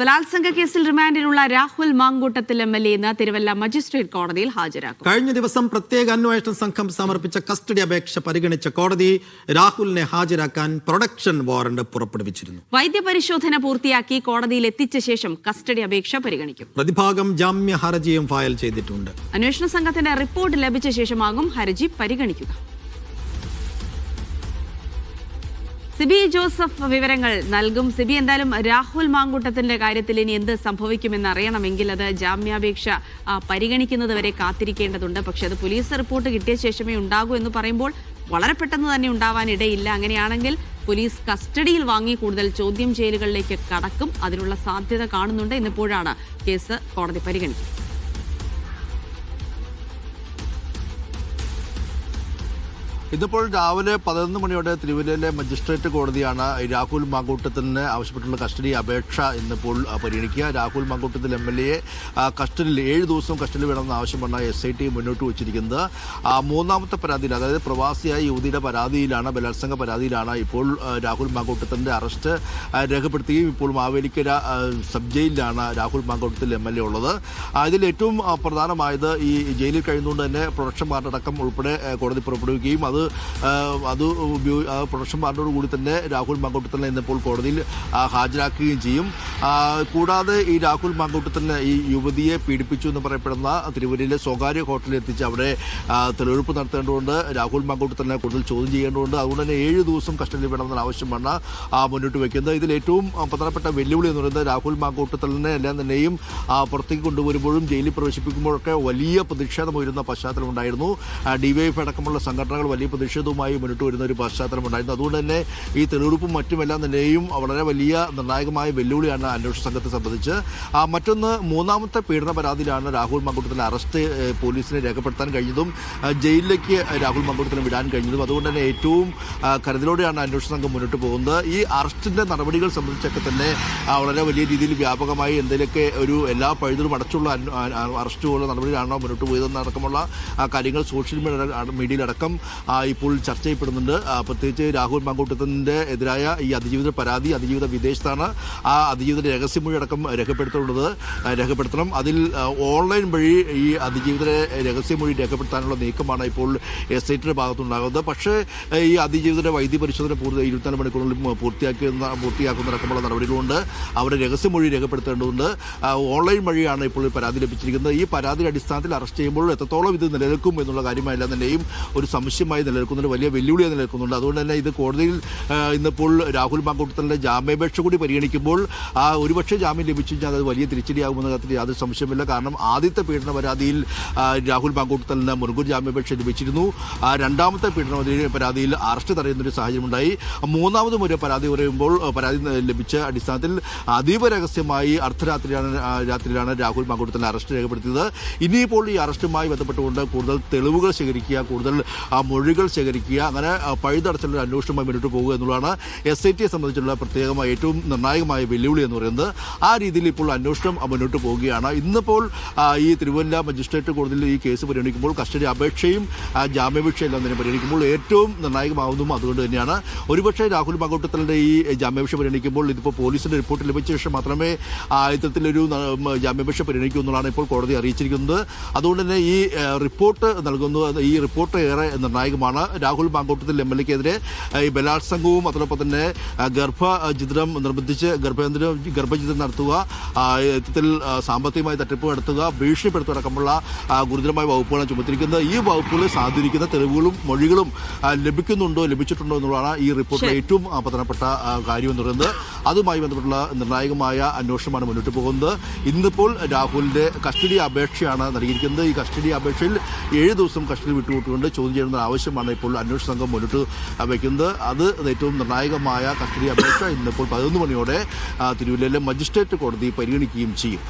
ബലാത്സംഗ കേസിൽ റിമാൻഡിലുള്ള Rahul Mamkootathil M L A ഇന്ന് തിരുവല്ല മജിസ്ട്രേറ്റ് കോടതിയിൽ ഹാജരാക്കും. കഴിഞ്ഞ ദിവസം പ്രത്യേക അന്വേഷണ സംഘം സമർപ്പിച്ച കസ്റ്റഡി അപേക്ഷ പരിഗണിച്ച കോടതി രാഹുലിനെ ഹാജരാക്കാൻ പ്രൊഡക്ഷൻ വാറണ്ട് പുറപ്പെടുവിച്ചിരുന്നു. വൈദ്യപരിശോധന പൂർത്തിയാക്കി കോടതിയിൽ എത്തിച്ച ശേഷം കസ്റ്റഡി അപേക്ഷ പരിഗണിക്കും. പ്രതിഭാഗം ജാമ്യ ഹർജിയും ഫയൽ ചെയ്തിട്ടുണ്ട്. അന്വേഷണ സംഘത്തിന്റെ റിപ്പോർട്ട് ലഭിച്ച ശേഷമാകും ഹർജി പരിഗണിക്കുക. സിബി ജോസഫ് വിവരങ്ങൾ നൽകും. സിബി എന്തായാലും രാഹുൽ മാങ്കൂട്ടത്തിന്റെ കാര്യത്തിൽ ഇനി എന്ത് സംഭവിക്കുമെന്ന് അറിയണമെങ്കിൽ അത് ജാമ്യാപേക്ഷ പരിഗണിക്കുന്നത് വരെ കാത്തിരിക്കേണ്ടതുണ്ട്. പക്ഷെ അത് പോലീസ് റിപ്പോർട്ട് കിട്ടിയ ശേഷമേ ഉണ്ടാകൂ എന്ന് പറയുമ്പോൾ വളരെ പെട്ടെന്ന് തന്നെ ഉണ്ടാവാനിടയില്ല അങ്ങനെയാണെങ്കിൽ പോലീസ് കസ്റ്റഡിയിൽ വാങ്ങി കൂടുതൽ ചോദ്യം ചെയ്യലുകളിലേക്ക് കടക്കും. അതിനുള്ള സാധ്യത കാണുന്നുണ്ട്. ഇന്നിപ്പോഴാണ് കേസ് കോടതി പരിഗണിക്കുന്നത്. ഇതിപ്പോൾ രാവിലെ പതിനൊന്ന് മണിയോടെ തിരുവല്ലയിലെ മജിസ്ട്രേറ്റ് കോടതിയാണ് രാഹുൽ മാങ്കൂട്ടത്തിന് ആവശ്യപ്പെട്ടുള്ള കസ്റ്റഡി അപേക്ഷ ഇന്നിപ്പോൾ പരിഗണിക്കുക. രാഹുൽ മാങ്കൂട്ടത്തിൽ എം എൽ എയെ കസ്റ്റഡിയിൽ ഏഴ് ദിവസം കസ്റ്റഡി വേണമെന്ന ആവശ്യമാണ് എസ് ഐ ടി മുന്നോട്ട് വച്ചിരിക്കുന്നത്. മൂന്നാമത്തെ പരാതിയിൽ അതായത് പ്രവാസിയായ യുവതിയുടെ പരാതിയിലാണ് ബലാത്സംഗ പരാതിയിലാണ് ഇപ്പോൾ രാഹുൽ മാങ്കൂട്ടത്തിന്റെ അറസ്റ്റ് രേഖപ്പെടുത്തുകയും ഇപ്പോൾ മാവേലിക്കര സബ് ജയിലിലാണ് Rahul Mamkootathil M L A ഉള്ളത്. അതിൽ ഏറ്റവും പ്രധാനമായത് ഈ ജയിലിൽ കഴിയുന്നതുകൊണ്ട് തന്നെ പ്രൊഡക്ഷൻ വാർഡടക്കം ഉൾപ്പെടെ കോടതി പുറപ്പെടുവിക്കുകയും അത് അത് പ്രൊഡക്ഷൻ പാർട്ടിയോട് കൂടി തന്നെ രാഹുൽ മാങ്കൂട്ടത്തിനെ ഇന്നിപ്പോൾ കോടതിയിൽ ഹാജരാക്കുകയും ചെയ്യും. കൂടാതെ ഈ രാഹുൽ മാങ്കൂട്ടത്തിന് ഈ യുവതിയെ പീഡിപ്പിച്ചു എന്ന് പറയപ്പെടുന്ന തിരുവല്ലയിലെ സ്വകാര്യ ഹോട്ടലിൽ എത്തിച്ച് അവിടെ തെളിവെടുപ്പ് നടത്തേണ്ടതുകൊണ്ട് രാഹുൽ മാങ്കൂട്ടത്തിനെ കൂടുതൽ ചോദ്യം ചെയ്യേണ്ടതുണ്ട്. അതുകൊണ്ട് തന്നെ ഏഴ് ദിവസം കസ്റ്റഡിയിൽ വേണമെന്ന ആവശ്യമാണ് മുന്നോട്ട് വയ്ക്കുന്നത് ഇതിൽ ഏറ്റവും പ്രധാനപ്പെട്ട വെല്ലുവിളി എന്ന് പറയുന്നത് രാഹുൽ മാങ്കൂട്ടത്തലിനെ എല്ലാം തന്നെയും പുറത്തേക്ക് കൊണ്ടുവരുമ്പോഴും ജയിലിൽ പ്രവേശിപ്പിക്കുമ്പോഴൊക്കെ വലിയ പ്രതിഷേധം ഉയരുന്ന പശ്ചാത്തലം ഉണ്ടായിരുന്നു ഡിവൈഎഫ് അടക്കമുള്ള സംഘടനകൾ വലിയ പ്രതിഷേധവുമായി മുന്നോട്ട് വരുന്ന ഒരു പശ്ചാത്തലമുണ്ടായിരുന്നു അതുകൊണ്ട് തന്നെ ഈ തെളിവെടുപ്പും മറ്റുമെല്ലാം തന്നെയും വളരെ വലിയ നിർണായകമായ വെല്ലുവിളിയാണ് അന്വേഷണ സംഘത്തെ സംബന്ധിച്ച്. മറ്റൊന്ന് മൂന്നാമത്തെ പീഡന പരാതിയിലാണ് രാഹുൽ മങ്കുട്ടത്തിലെ അറസ്റ്റ് പോലീസിനെ രേഖപ്പെടുത്താൻ കഴിഞ്ഞതും ജയിലിലേക്ക് രാഹുൽ മങ്കുട്ടത്തിന് വിടാൻ കഴിഞ്ഞതും. അതുകൊണ്ട് തന്നെ ഏറ്റവും കരുതലോടെയാണ് അന്വേഷണ സംഘം മുന്നോട്ട് പോകുന്നത്. ഈ അറസ്റ്റിന്റെ നടപടികൾ സംബന്ധിച്ചൊക്കെ തന്നെ വളരെ വലിയ രീതിയിൽ വ്യാപകമായി എന്തെങ്കിലുമൊക്കെ ഒരു എല്ലാ പഴുതലും അടച്ചുള്ള അറസ്റ്റ് നടപടികളാണോ മുന്നോട്ട് പോയതെന്നടക്കമുള്ള കാര്യങ്ങൾ സോഷ്യൽ മീഡിയ മീഡിയയിലടക്കം ഇപ്പോൾ ചർച്ച ചെയ്യപ്പെടുന്നുണ്ട്. പ്രത്യേകിച്ച് രാഹുൽ മാങ്കൂട്ടത്തിന്റെ എതിരായ ഈ അതിജീവിത പരാതി അതിജീവിത വിദേശത്താണ് ആ അതിജീവിത രഹസ്യമൊഴി അടക്കം രേഖപ്പെടുത്തുന്നത് രേഖപ്പെടുത്തണം. അതിൽ ഓൺലൈൻ വഴി ഈ അതിജീവിത രഹസ്യമൊഴി രേഖപ്പെടുത്താനുള്ള നീക്കമാണ് ഇപ്പോൾ എസ് ഐ ടിയുടെ ഭാഗത്തുണ്ടാകുന്നത് പക്ഷേ ഈ അതിജീവിതയുടെ വൈദ്യ പരിശോധന പൂർത്തി ഇരുപത്തിനാല് മണിക്കൂറിൽ പൂർത്തിയാക്കുന്ന അടക്കമുള്ള നടപടികളുണ്ട്. അവരുടെ രഹസ്യമൊഴി രേഖപ്പെടുത്തേണ്ടതുണ്ട്. ഓൺലൈൻ വഴിയാണ് ഇപ്പോൾ പരാതി ലഭിച്ചിരിക്കുന്നത്. ഈ പരാതിയുടെ അടിസ്ഥാനത്തിൽ അറസ്റ്റ് ചെയ്യുമ്പോൾ എത്രത്തോളം ഇത് നിലനിൽക്കും എന്നുള്ള കാര്യമായില്ല തന്നെയും ഒരു സംശയമായി നിലനിൽക്കുന്നുണ്ട് വലിയ വെല്ലുവിളിയായി നിലനിൽക്കുന്നുണ്ട്. അതുകൊണ്ട് തന്നെ ഇത് കോടതിയിൽ ഇന്നിപ്പോൾ രാഹുൽ മാങ്കൂട്ടത്തിന്റെ ജാമ്യാപേക്ഷ കൂടി പരിഗണിക്കുമ്പോൾ ആ ഒരുപക്ഷെ ജാമ്യം ലഭിച്ചു കഴിഞ്ഞാൽ അത് വലിയ തിരിച്ചടിയാകുമെന്ന കാര്യത്തിൽ യാതൊരു സംശയമില്ല കാരണം ആദ്യത്തെ പീഡന പരാതിയിൽ രാഹുൽ മാങ്കൂട്ടത്തലിന് മുൻകൂർ ജാമ്യാപേക്ഷ ലഭിച്ചിരുന്നു. രണ്ടാമത്തെ പീഡന പരാതി- പരാതിയിൽ അറസ്റ്റ് തടയുന്നൊരു സാഹചര്യമുണ്ടായി. മൂന്നാമതും ഒരു പരാതി പറയുമ്പോൾ പരാതി ലഭിച്ച അടിസ്ഥാനത്തിൽ അതീവ രഹസ്യമായി അർദ്ധരാത്രിയാണ് രാത്രിയിലാണ് രാഹുൽ മാങ്കൂട്ടത്തിനെ അറസ്റ്റ് രേഖപ്പെടുത്തിയത്. ഇനിയിപ്പോൾ ഈ അറസ്റ്റുമായി ബന്ധപ്പെട്ടുകൊണ്ട് കൂടുതൽ തെളിവുകൾ ശേഖരിക്കുക കൂടുതൽ ആ, മൊഴികൾ ശേഖരിക്കുക അങ്ങനെ പഴുതടച്ചുള്ള അന്വേഷണവുമായി മുന്നോട്ട് പോകുക എന്നുള്ളതാണ് എസ് ഐ ടിയെ സംബന്ധിച്ചുള്ള പ്രത്യേകമായ ഏറ്റവും നിർണായകമായ വെല്ലുവിളി എന്ന് പറയുന്നത്. ആ രീതിയിൽ ഇപ്പോൾ അന്വേഷണം മുന്നോട്ട് പോവുകയാണ് ഇന്നിപ്പോൾ ഈ തിരുവല്ല മജിസ്ട്രേറ്റ് കോടതിയിൽ ഈ കേസ് പരിഗണിക്കുമ്പോൾ കസ്റ്റഡി അപേക്ഷയും ജാമ്യാപേക്ഷയും എല്ലാം തന്നെ പരിഗണിക്കുമ്പോൾ ഏറ്റവും നിർണായകമാവുന്നതും അതുകൊണ്ട് തന്നെയാണ്. ഒരുപക്ഷെ രാഹുൽ മാങ്കോട്ടത്തലിന്റെ ഈ ജാമ്യാപേക്ഷ പരിഗണിക്കുമ്പോൾ ഇതിപ്പോൾ പോലീസിന്റെ റിപ്പോർട്ട് ലഭിച്ച ശേഷം മാത്രമേ ഇത്തരത്തിലൊരു ജാമ്യാപേക്ഷ പരിഗണിക്കൂ എന്നുള്ളതാണ് ഇപ്പോൾ കോടതി അറിയിച്ചിരിക്കുന്നത്. അതുകൊണ്ട് തന്നെ ഈ റിപ്പോർട്ട് നൽകുന്നത് ഈ റിപ്പോർട്ട് ഏറെ നിർണായകമാണ് രാഹുൽ മാങ്കോട്ടത്തിൽ എം എൽ എക്കെതിരെ ഈ ബലാത്സംഗവും അതോടൊപ്പം തന്നെ ഗർഭചിത്രം നിർബന്ധിച്ച് ഗർഭചിത്രം ഗർഭചിത്രം നടത്തുക ഇത്തരത്തിൽ സാമ്പത്തികമായി തട്ടിപ്പ് നടത്തുക ഭീഷണിപ്പെടുത്തുക അടക്കമുള്ള ഗുരുതരമായ വകുപ്പുകളാണ് ചുമത്തിരിക്കുന്നത്. ഈ വകുപ്പുകളെ സാധൂരിക്കുന്ന തെളിവുകളും മൊഴികളും ലഭിക്കുന്നുണ്ടോ ലഭിച്ചിട്ടുണ്ടോ എന്നുള്ളതാണ് ഈ റിപ്പോർട്ടിലെ ഏറ്റവും പ്രധാനപ്പെട്ട കാര്യം എന്ന് പറയുന്നത്. അതുമായി ബന്ധപ്പെട്ടുള്ള നിർണായകമായ അന്വേഷണമാണ് മുന്നോട്ട് പോകുന്നത്. ഇന്നിപ്പോൾ രാഹുലിന്റെ കസ്റ്റഡി അപേക്ഷയാണ് നൽകിയിരിക്കുന്നത്. ഈ കസ്റ്റഡി അപേക്ഷയിൽ ഏഴ് ദിവസം കസ്റ്റഡി വിട്ടുകൊണ്ട് ചോദ്യം ചെയ്യുന്ന ആവശ്യമാണ് ഇപ്പോൾ അന്വേഷണ സംഘം മുന്നോട്ട് വയ്ക്കുന്നത് അത് ഏറ്റവും നിർണായകമായ കസ്റ്റഡി അപേക്ഷ ഇന്നിപ്പോൾ പതിനൊന്ന് മണിയോടെ തിരുവല്ലയിലെ മജിസ്ട്രേറ്റ് കോടതി പരിഗണിക്കുകയും ചെയ്യും.